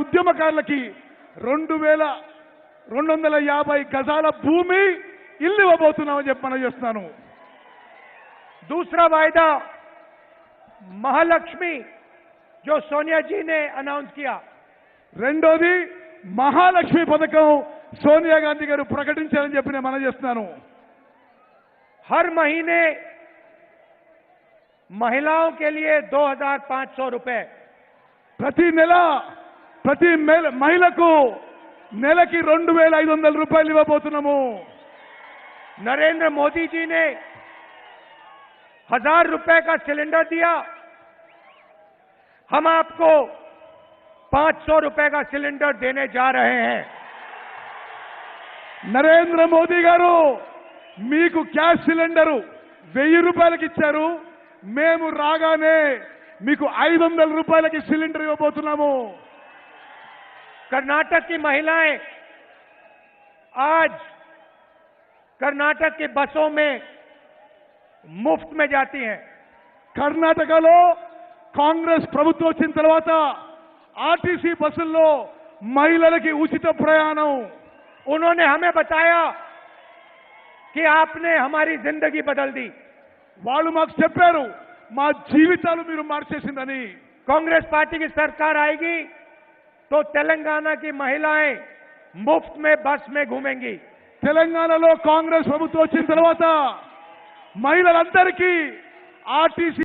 ఉద్యమకారులకి రెండు వేల రెండు వందల యాభై గజాల భూమి ఇల్లు ఇవ్వబోతున్నామని చెప్పి మనం చేస్తున్నాను दूसरा वायदा महालक्ष्मी जो सोनिया जी ने अनाउंस किया రెండోది మహాలక్ష్మి పథకం సోనియా గాంధీ గారు ప్రకటించారని చెప్పి నేను మనం చేస్తున్నాను हर महीने महिलाओं के लिए 2,500 रुपए ప్రతి నెల ప్రతి మేల- మహిళకు నెలకి రెండు వేల ఐదు వందల రూపాయలు ఇవ్వబోతున్నాము नरेंद्र मोदी जी ने हजार रुपए का सिलेंडर दिया हम आपको 500 रुपए का सिलेंडर देने जा रहे हैं నరేంద్ర మోదీ గారు మీకు గ్యాస్ సిలిండరు వెయ్యి రూపాయలకి ఇచ్చారు మేము రాగానే మీకు ఐదు వందల రూపాయలకి సిలిండర్ ఇవ్వబోతున్నాము कर्नाटक की महिलाएं आज कर्नाटक की बसों में मुफ्त में जाती हैं కర్ణాటకలో కాంగ్రెస్ ప్రభుత్వం వచ్చిన తర్వాత ఆర్టీసీ బస్సుల్లో మహిళలకి ఉచిత ప్రయాణం उन्होंने हमें बताया कि आपने हमारी जिंदगी बदल दी వాళ్ళు మాకు చెప్పారు మా జీవితాలు మీరు మార్చేసిందని कांग्रेस पार्टी की सरकार आएगी तो तेलंगाना की महिलाएं मुफ्त में बस में घूमेंगी తెలంగాణలో కాంగ్రెస్ ప్రభుత్వం వచ్చిన తర్వాత మహిళలందరికీ ఆర్టీసీ